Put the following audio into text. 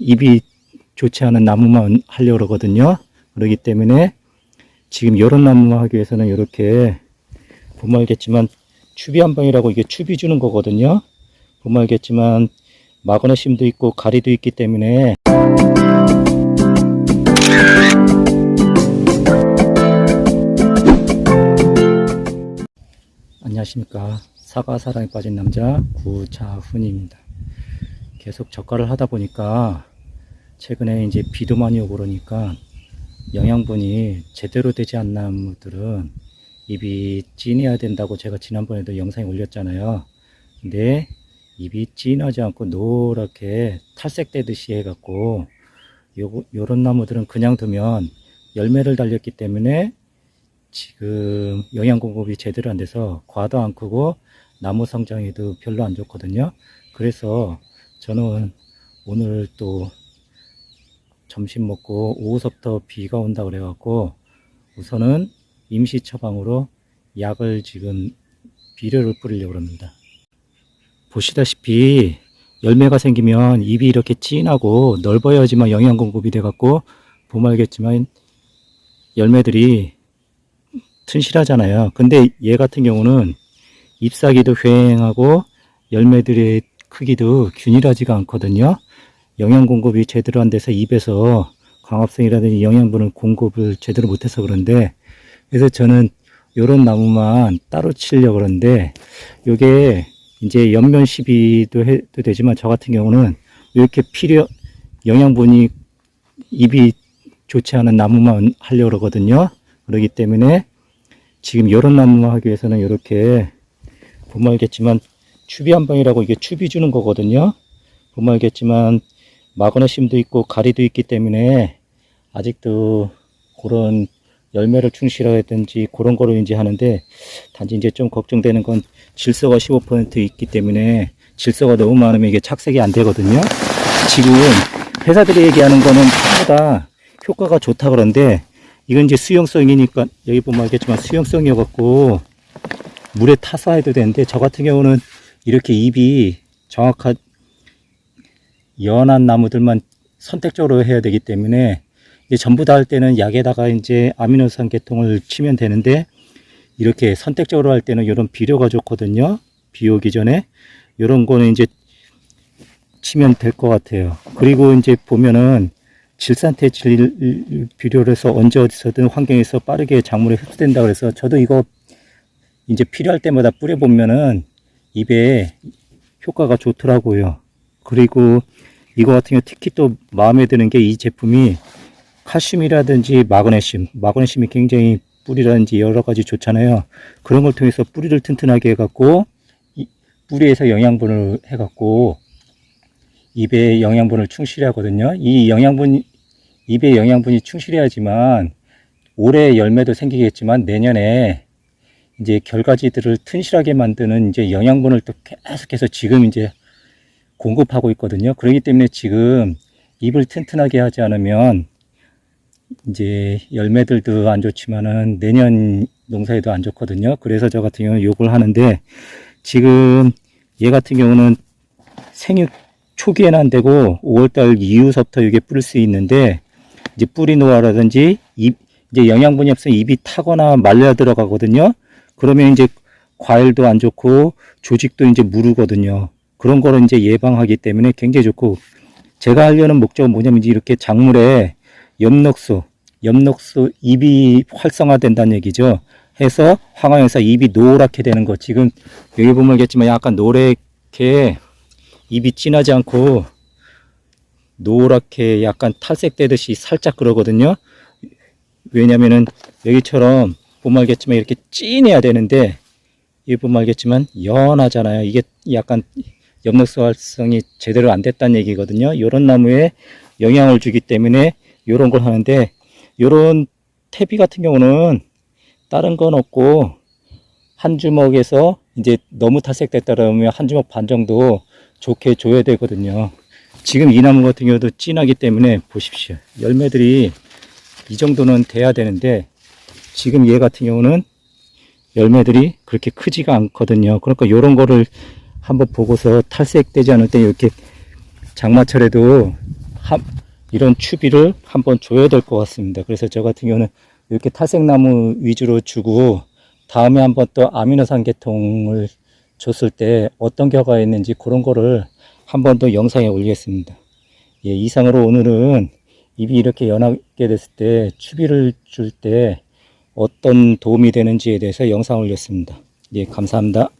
입이 좋지 않은 나무만 하려고 그러거든요. 그렇기 때문에 지금 이런 나무만 하기 위해서는 이렇게 보면 알겠지만 추비 한 방이라고 이게 추비 주는 거거든요. 보면 알겠지만 마그네슘도 있고 가리도 있기 때문에 안녕하십니까 사과 사랑에 빠진 남자 구자훈입니다. 계속 저가를 하다 보니까 최근에 이제 비도 많이 오고 그러니까 영양분이 제대로 되지 않는 나무들은 입이 찐해야 된다고 제가 지난번에도 영상에 올렸잖아요. 근데 입이 찐하지 않고 노랗게 탈색되듯이 해갖고 요, 요런 나무들은 그냥 두면 열매를 달렸기 때문에 지금 영양 공급이 제대로 안 돼서 과도 안 크고 나무 성장에도 별로 안 좋거든요. 그래서 저는 오늘 또 점심 먹고 오후서부터 비가 온다 그래갖고 우선은 임시 처방으로 약을 지금 비료를 뿌리려고 합니다. 보시다시피 열매가 생기면 입이 이렇게 진하고 넓어야지만 영양 공급이 돼갖고 보면 알겠지만 열매들이 튼실하잖아요. 근데 얘 같은 경우는 잎사귀도 휑하고 열매들의 크기도 균일하지가 않거든요. 영양 공급이 제대로 안 돼서 입에서 광합성이라든지 영양분을 공급을 제대로 못해서 그런데 그래서 저는 요런 나무만 따로 치려고 그러는데 요게 이제 연면 시비도 해도 되지만 저 같은 경우는 이렇게 필요 영양분이 입이 좋지 않은 나무만 하려고 그러거든요. 그렇기 때문에 지금 요런 나무만 하기 위해서는 이렇게 보면 알겠지만 추비 한 방이라고 이게 추비 주는 거거든요. 보면 알겠지만 마그네슘도 있고 가리도 있기 때문에 아직도 그런 열매를 충실하든지 그런 거로 이제 하는데 단지 이제 좀 걱정되는 건 질소가 15% 있기 때문에 질소가 너무 많으면 이게 착색이 안 되거든요. 지금 회사들이 얘기하는 거는 전부 다 효과가 좋다 그런데 이건 이제 수용성이니까 여기 보면 알겠지만 수용성이어갖고 물에 타서 해도 되는데 저 같은 경우는 이렇게 잎이 정확한 연한 나무들만 선택적으로 해야 되기 때문에 전부 다 할 때는 약에다가 이제 아미노산 계통을 치면 되는데 이렇게 선택적으로 할 때는 이런 비료가 좋거든요. 비 오기 전에 이런 거는 이제 치면 될 것 같아요. 그리고 이제 보면은 질산태 질 비료를 해서 언제 어디서든 환경에서 빠르게 작물에 흡수된다 그래서 저도 이거 이제 필요할 때마다 뿌려보면은 입에 효과가 좋더라고요. 그리고 이거 같은 경우 특히 또 마음에 드는 게 이 제품이 칼슘이라든지 마그네슘, 마그네슘이 굉장히 뿌리라든지 여러 가지 좋잖아요. 그런 걸 통해서 뿌리를 튼튼하게 해갖고 이 뿌리에서 영양분을 해갖고 입에 영양분을 충실히 하거든요. 이 영양분, 입에 영양분이 충실해야지만 올해 열매도 생기겠지만 내년에 이제 결과지들을 튼실하게 만드는 이제 영양분을 또 계속해서 지금 이제 공급하고 있거든요. 그렇기 때문에 지금 잎을 튼튼하게 하지 않으면 이제 열매들도 안 좋지만은 내년 농사에도 안 좋거든요. 그래서 저 같은 경우는 요걸 하는데 지금 얘 같은 경우는 생육 초기에는 안 되고 5월달 이후서부터 이게 뿌릴 수 있는데 이제 뿌리 노화라든지 잎 이제 영양분이 없으면 잎이 타거나 말려 들어가거든요. 그러면 이제 과일도 안 좋고 조직도 이제 무르거든요. 그런 거를 이제 예방하기 때문에 굉장히 좋고 제가 하려는 목적은 뭐냐면 이렇게 작물에 엽록소, 엽록소 잎이 활성화된다는 얘기죠. 해서 황화현사 잎이 노랗게 되는 거. 지금 여기 보면 알겠지만 약간 노랗게 잎이 진하지 않고 노랗게 약간 탈색되듯이 살짝 그러거든요. 왜냐면은 여기처럼 보면 알겠지만 이렇게 진해야 되는데 이 보면 알겠지만 연하잖아요. 이게 약간 엽록소 활성이 제대로 안 됐다는 얘기거든요. 요런 나무에 영향을 주기 때문에 요런 걸 하는데 요런 태비 같은 경우는 다른 건 없고 한 주먹에서 이제 너무 탈색됐다 그러면 한 주먹 반 정도 좋게 줘야 되거든요. 지금 이 나무 같은 경우도 진하기 때문에 보십시오. 열매들이 이 정도는 돼야 되는데 지금 얘 같은 경우는 열매들이 그렇게 크지가 않거든요. 그러니까 요런 거를 한번 보고서 탈색되지 않을 때 이렇게 장마철에도 한, 이런 추비를 한번 줘야 될 것 같습니다. 그래서 저 같은 경우는 이렇게 탈색나무 위주로 주고 다음에 한번 또 아미노산 계통을 줬을 때 어떤 결과가 있는지 그런 거를 한번 더 영상에 올리겠습니다. 예, 이상으로 오늘은 입이 이렇게 연하게 됐을 때 추비를 줄 때 어떤 도움이 되는지에 대해서 영상 올렸습니다. 예, 감사합니다.